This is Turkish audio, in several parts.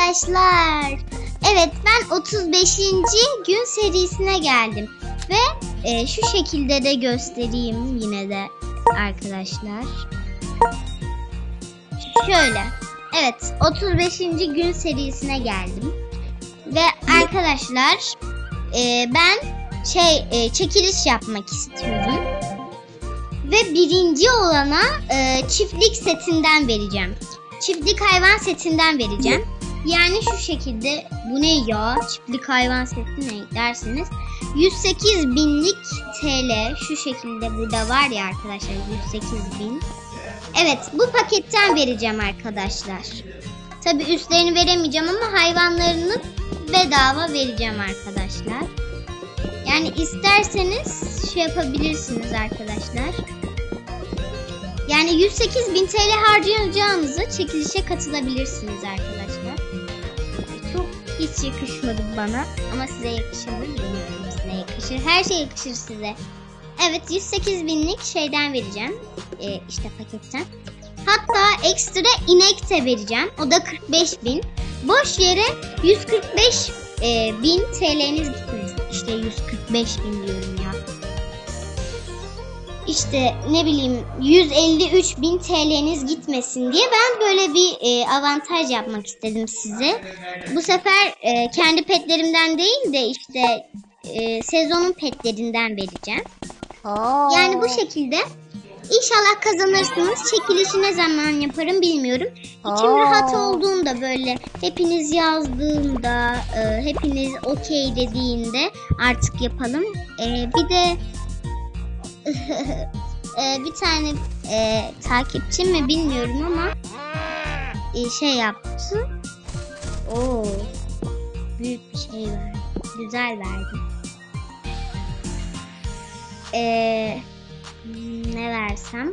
arkadaşlar. Evet ben 35. gün serisine geldim. Ve e, şu şekilde de göstereyim yine de arkadaşlar. Şöyle. Evet 35. gün serisine geldim. Ve arkadaşlar e, ben şey e, çekiliş yapmak istiyorum. Ve birinci olana e, çiftlik setinden vereceğim. Çiftlik hayvan setinden vereceğim. Yani şu şekilde bu ne ya? Çiftlik hayvan seti ne derseniz 108 binlik TL şu şekilde burada var ya arkadaşlar 108 bin. Evet bu paketten vereceğim arkadaşlar. Tabi üstlerini veremeyeceğim ama hayvanlarını bedava vereceğim arkadaşlar. Yani isterseniz şey yapabilirsiniz arkadaşlar. Yani 108 bin TL harcayacağınızı çekilişe katılabilirsiniz arkadaşlar. Çok hiç yakışmadı bana ama size yakışır mı bilmiyorum size yakışır. Her şey yakışır size. Evet 108 binlik şeyden vereceğim. Ee, işte paketten. Hatta ekstra inek de vereceğim. O da 45 bin. Boş yere 145 e, bin TL'niz gitmesin. İşte 145 bin diyorum ya. İşte ne bileyim 153 bin TL'niz gitmesin diye ben böyle bir e, avantaj yapmak istedim size. Bu sefer e, kendi petlerimden değil de işte e, sezonun petlerinden vereceğim. Yani bu şekilde İnşallah kazanırsınız. Çekilişi ne zaman yaparım bilmiyorum. İçim Aa. rahat olduğunda böyle hepiniz yazdığında, e, hepiniz okey dediğinde artık yapalım. E, bir de e, bir tane e, takipçim mi bilmiyorum ama e, şey yaptı. Oo, büyük bir şey verdi. Güzel verdi. Hmm, ne versem?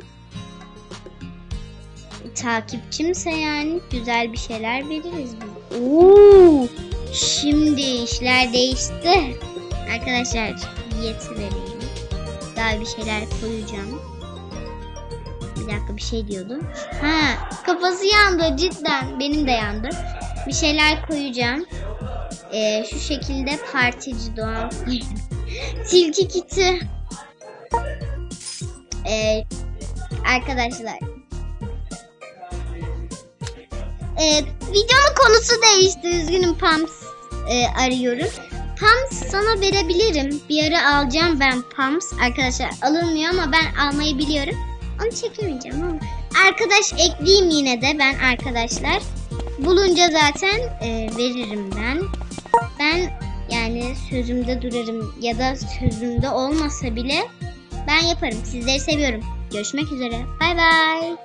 Takipçimse yani güzel bir şeyler veririz biz. Oo! Şimdi işler değişti. Arkadaşlar diyeti vereyim. Daha bir şeyler koyacağım. Bir dakika bir şey diyordum. Ha kafası yandı cidden. Benim de yandı. Bir şeyler koyacağım. Ee, şu şekilde partici doğan. Tilki kiti. Ee, arkadaşlar. Ee, videonun konusu değişti. Üzgünüm Pams e, arıyorum. Pumps sana verebilirim. Bir ara alacağım ben Pumps. Arkadaşlar alınmıyor ama ben almayı biliyorum. Onu çekemeyeceğim ama. Arkadaş ekleyeyim yine de ben arkadaşlar. Bulunca zaten e, veririm ben. Ben yani sözümde durarım ya da sözümde olmasa bile ben yaparım. Sizleri seviyorum. Görüşmek üzere. Bay bay.